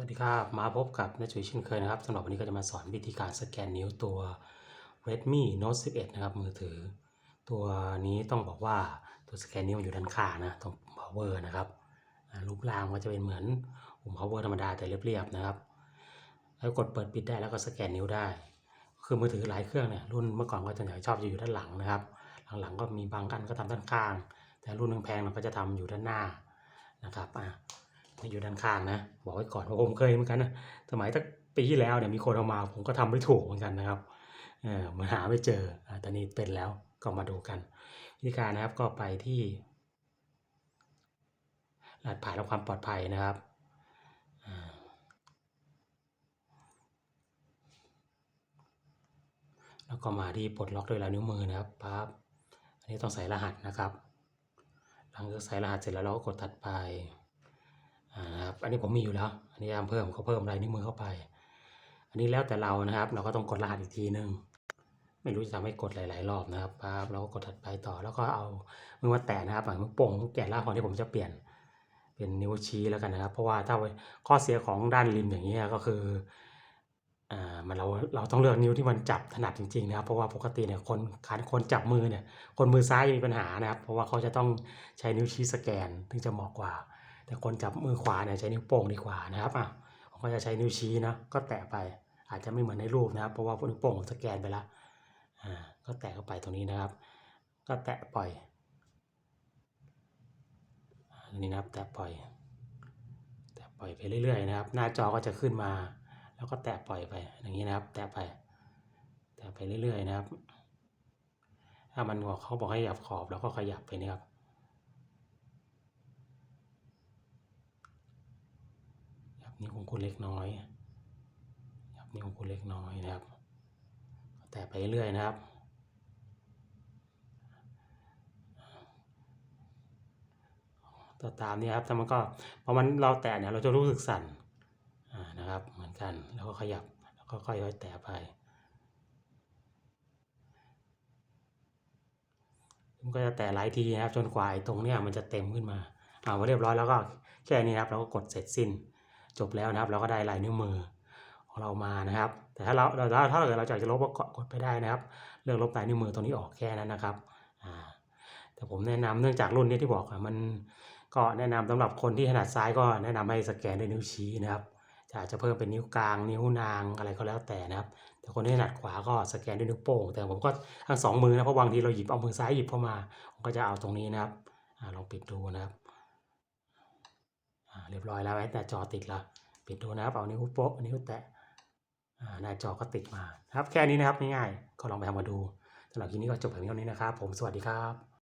วัสดีครับ มาพบกับน้าจุ๋ยเช่นเคยนะครับสำหรับวันนี้ก็จะมาสอนวิธีการสแกนนิ้วตัว Redmi Note 11 นะครับมือถือ ตัวนี้ต้องบอกว่าตัวสแกนนิ้วมันอยู่ด้านข้างนะตรง power นะครับรูปร่างก็จะเป็นเหมือนปุ่ม power ธรรมดาแต่เรียบๆนะครับ แล้วกดเปิดปิดได้แล้วก็สแกนนิ้วได้ คือมือถือหลายเครื่องเนี่ยรุ่นเมื่อก่อนก็จะใหญ่ชอบจะอยู่ด้านหลังนะครับ หลังๆก็มีบางอันก็ทำด้านข้าง แต่รุ่นแพงๆเราก็จะทำอยู่ด้านหน้านะครับอะ อยู่ด้านข้างนะ บอกไว้ก่อนว่าผมเคยเหมือนกันนะสมัยตั้งปีที่แล้วเนี่ยมีคนเอามาผมก็ทำไม่ถูกเหมือนกันนะครับเออมันหาไม่เจออ่าตอนนี้เป็นแล้วก็มาดูกันวิธีการนะครับก็ไปที่รหัสผ่านและความปลอดภัยนะครับแล้วก็มาที่ปลดล็อกด้วยลายนิ้วมือนะครับปั๊บอันนี้ต้องใส่รหัสนะครับ หลังจากใส่รหัสเสร็จแล้วเราก็กดถัดไป อันนี้ผมมีอยู่แล้ว อันนี้ทำเพิ่มก็เพิ่มลายนิ้วมือเข้าไป อันนี้แล้วแต่เรานะครับ เราก็ต้องกดรหัสอีกทีนึง ไม่รู้จะทำให้กดหลาย ๆ รอบนะครับปั๊บเราก็กดถัดไปต่อ แล้วก็เอามือมาแตะนะครับมือโป่งแกะล่าของที่ผมจะเปลี่ยนเป็นนิ้วชี้แล้วกันนะครับ เพราะว่าถ้าข้อเสียของด้านริมอย่างนี้ก็คืออ่ามันเราเราต้องเลือกนิ้วที่มันจับถนัดจริงๆนะครับ เพราะว่าปกติเนี่ยคนการคนจับมือเนี่ยคนมือซ้ายมีปัญหานะครับ เพราะว่าเขาจะต้องใช้นิ้วชี้สแกนถึงจะเหมาะกว่า แต่คนจับมือขวาเนี่ยใช้นิ้วโป้งดีกว่านะครับอะผมก็จะใช้นิ้วชี้นะก็แตะไปอาจจะไม่เหมือนในรูปนะครับ เพราะว่านิ้วโป้งผมสแกนไปแล้วอ่าก็แตะเข้าไปตรงนี้นะครับ ก็แตะปล่อยนนี้นะครับแตะปล่อยแตะปล่อยไปเรื่อยๆนะครับ หน้าจอก็จะขึ้นมา แล้วก็แตะปล่อยไปอย่างนี้นะครับ แตะไปแตะไปเรื่อยๆนะครับ ถ้ามันบอกเขาบอกให้ขยับขอบแล้วก็ขยับไปนะครับ ยับ นิ้วของคุณเล็กน้อยยับนิ้วของคุณเล็กน้อยนะครับ แตะไปเรื่อยนะครับต่อตามนี้ครับแต่มันก็พอมันเราแตะเนี่ยเราจะรู้สึกสั่นนะครับ เหมือนกัน แล้วก็ขยับ แล้วก็ค่อยๆแตะไป มันก็จะแตะหลายทีนะครับ จนกว่าตรงเนี้ยมันจะเต็มขึ้นมาเอาพอเรียบร้อยแล้วก็แค่นี้ครับ เราก็กดเสร็จสิ้น จบแล้วนะครับเราก็ได้ลายนิ้วมือของเรามานะครับ แต่ถ้าเราเราถ้าเกิดเราอยากจะลบก็กดไปได้นะครับ เลือกลบลายนิ้วมือตรงนี้ออกแค่นั้นนะครับแต่ผมแนะนำเนื่องจากรุ่นนี้ที่บอกอะมันก็แนะนำสำหรับคนที่ถนัดซ้ายก็แนะนำให้สแกนด้วยนิ้วชี้นะครับจะอาจจะเพิ่มเป็นนิ้วกลาง นิ้วนางอะไรก็แล้วแต่นะครับ แต่คนที่ถนัดขวาก็สแกนด้วยนิ้วโป้งแต่ผมก็ทั้งสองมือนะเพราะบางทีเราหยิบเอามือซ้ายหยิบเข้ามาผมก็จะเอาตรงนี้นะครับอลองปิดดูนะครับ รียบร้อยแล้วไว้แต่จอติดละปิดดูนะครับเอานิ้วโป้งนิ้วแตะหน้าจอก็ติดมาครับแค่นี้นะครับง่ายๆก็ลองไปทำมาดูสำหรับคลิปนี้ก็จบแบบนี้เท่านี้นะครับ ผมสวัสดีครับ